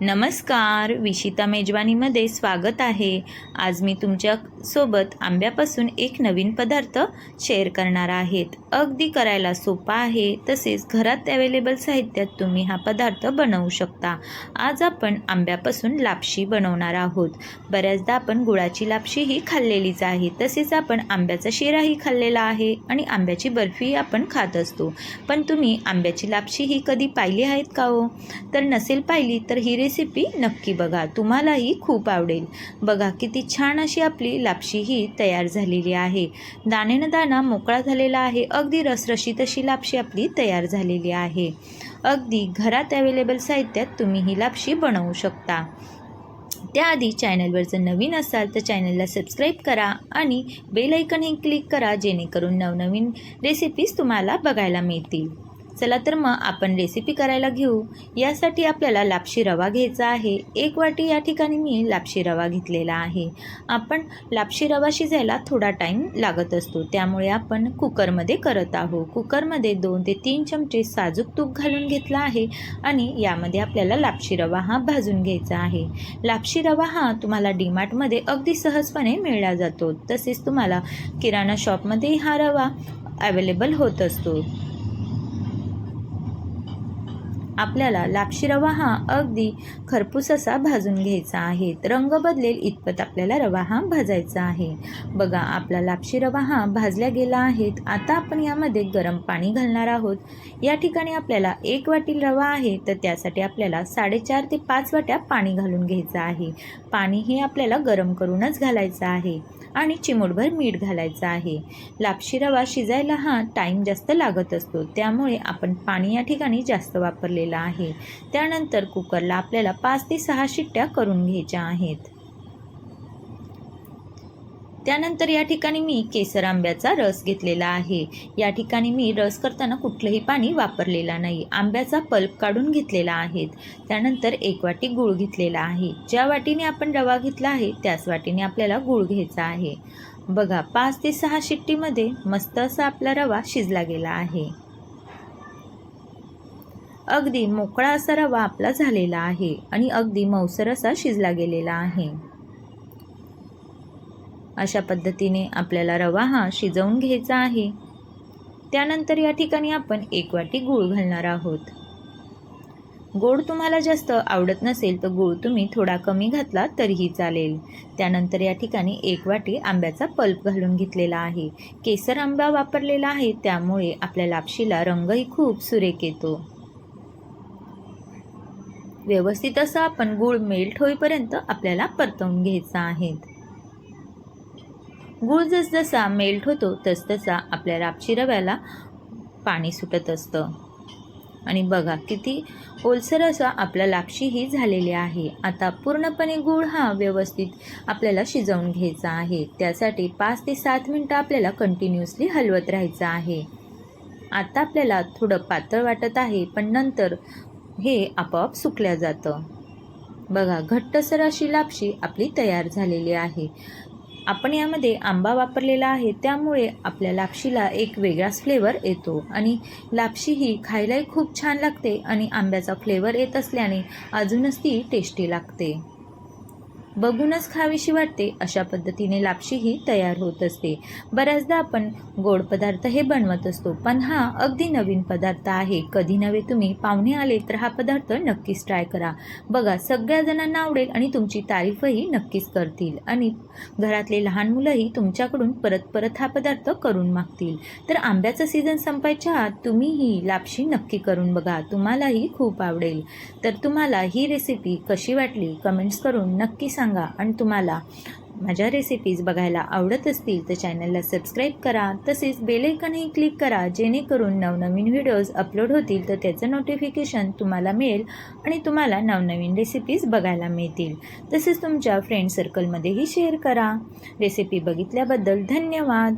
नमस्कार विशिता मेजवानीमध्ये स्वागत आहे. आज मी तुमच्यासोबत आंब्यापासून एक नवीन पदार्थ शेअर करणार आहेत. अगदी करायला सोपा आहे तसेच घरात अवेलेबल साहित्यात तुम्ही हा पदार्थ बनवू शकता. आज आपण आंब्यापासून लापशी बनवणार आहोत. बऱ्याचदा आपण गुळाची लापशीही खाल्लेलीच आहे तसेच आपण आंब्याचा शिराही खाल्लेला आहे आणि आंब्याची बर्फी आपण खात असतो. पण तुम्ही आंब्याची लापशी ही कधी पाहिली आहेत का हो? तर नसेल पाहिली तर ही रेसिपी नक्की बघा. तुम्हालाही खूप आवडेल. बघा किती छान अशी आपली लापशी ही तयार झालेली आहे. दाणेनं दाणा मोकळा झालेला आहे. अगदी रसरशीत अशी लापशी आपली तयार झालेली आहे. अगदी घरात अवेलेबल साहित्यात तुम्ही ही लापशी बनवू शकता. त्याआधी चॅनलवर जर नवीन असाल तर चॅनलला सबस्क्राईब करा आणि बेल ऐकनही क्लिक करा जेणेकरून नवनवीन रेसिपीज तुम्हाला बघायला मिळतील. चला तर मग आपण रेसिपी करायला घेऊ. यासाठी आपल्याला लापशी रवा घ्यायचा आहे. एक वाटी या ठिकाणी मी लापशी रवा घेतलेला आहे. आपण लापशी रवा शिजायला थोडा टाईम लागत असतो. त्यामुळे आपण कुकरमध्ये करत आहोत. कुकरमध्ये दोन ते तीन चमचे साजूक तूप घालून घेतला आहे आणि यामध्ये आपल्याला लापशी रवा हा भाजून घ्यायचा आहे. लापशी रवा हा तुम्हाला डीमार्टमध्ये अगदी सहजपणे मिळला जातो. तसेच तुम्हाला किराणा शॉपमध्येही हा रवा अवेलेबल होत असतो. आपल्याला लापशी रवा हा अगदी खरपूस असा भाजून घ्यायचा आहे. रंग बदलेल इतपत आपल्याला रवा हा भाजायचा आहे. बघा आपला लापशी रवा हा भाजल्या गेला आहे. आता आपण यामध्ये गरम पाणी घालणार आहोत. या ठिकाणी आपल्याला एक वाटी रवा आहे तर त्यासाठी आपल्याला साडेचार ते पाच वाट्या पाणी घालून घ्यायचं आहे. पाणी हे आपल्याला गरम करूनच घालायचं आहे आणि चिमूटभर मीठ घालायचं आहे. लापशी रवा शिजायला हा टाईम जास्त लागत असतो. त्यामुळे आपण पाणी या ठिकाणी जास्त वापरले झालेला आहे. त्यानंतर कुकरला आपल्याला पाच ते सहा शिट्ट्या करून घ्यायच्या आहेत. त्यानंतर या ठिकाणी मी केसर आंब्याचा रस घेतलेला आहे. या ठिकाणी मी रस करताना कुठलंही पाणी वापरलेला नाही. आंब्याचा पल्प काढून घेतलेला आहे. त्यानंतर एक वाटी गूळ घेतलेला आहे. ज्या वाटीने आपण रवा घेतला आहे त्याच वाटीने आपल्याला गूळ घ्यायचा आहे. बघा पाच ते सहा शिट्टीमध्ये मस्त असा आपला रवा शिजला गेला आहे. अगदी मोकळा असा रवा आपला झालेला आहे आणि अगदी मौसर असा शिजला गेलेला आहे. अशा पद्धतीने आपल्याला रवा हा शिजवून घ्यायचा आहे. त्यानंतर या ठिकाणी आपण एक वाटी गूळ घालणार आहोत. गोड तुम्हाला जास्त आवडत नसेल तर गूळ तुम्ही थोडा कमी घातला तरीही चालेल. त्यानंतर या ठिकाणी एक वाटी आंब्याचा पल्प घालून घेतलेला आहे. केसर आंबा वापरलेला आहे त्यामुळे आपल्या लापशीला रंगही खूप सुरेख येतो. व्यवस्थित असं आपण गूळ मेल्ट होईपर्यंत आपल्याला परतवून घ्यायचा आहे. गूळ जसजसा मेल्ट होतो तसतसा आपल्या रापशी रव्याला पाणी सुटत असतं. आणि बघा किती ओलसर असा आपला लापशी ही झालेली आहे. आता पूर्णपणे गूळ हा व्यवस्थित आपल्याला शिजवून घ्यायचा आहे. त्यासाठी पाच ते सात मिनटं आपल्याला कंटिन्युअसली हलवत राहायचं आहे. आता आपल्याला थोडं पातळ वाटत आहे पण नंतर हे आपोआप सुकल्या जातं. बघा घट्टसर अशी लापशी आपली तयार झालेली आहे. आपण यामध्ये आंबा वापरलेला आहे त्यामुळे आपल्या लापशीला एक वेगळाच फ्लेवर येतो. आणि लापशी ही खायलाही खूप छान लागते आणि आंब्याचा फ्लेवर येत असल्याने अजूनच ती टेस्टी लागते. बघूनच खावीशी वाटते अशा पद्धतीने लापशीही तयार होत असते. बऱ्याचदा आपण गोड पदार्थ हे बनवत असतो पण हा अगदी नवीन पदार्थ आहे. कधी नव्हे तुम्ही पाहुणे आले तर हा पदार्थ नक्कीच ट्राय करा. बघा सगळ्या जणांना आवडेल आणि तुमची तारीफही नक्कीच करतील. आणि घरातले लहान मुलंही तुमच्याकडून परत परत हा पदार्थ करून मागतील. तर आंब्याचा सीझन संपायच्या आत तुम्ही ही लापशी नक्की करून बघा. तुम्हालाही खूप आवडेल. तर तुम्हाला ही रेसिपी कशी वाटली? कमेंट्स करून नक्की सांगा. सांगा. आणि तुम्हाला माझ्या रेसिपीज बघायला आवडत असतील तर चॅनलला सबस्क्राईब करा. तसेच बेलेकनही क्लिक करा. जेणेकरून नवनवीन व्हिडिओज अपलोड होतील तर त्याचं नोटिफिकेशन तुम्हाला मिळेल आणि तुम्हाला नवनवीन रेसिपीज बघायला मिळतील. तसेच तुमच्या फ्रेंड सर्कलमध्येही शेअर करा. रेसिपी बघितल्याबद्दल धन्यवाद.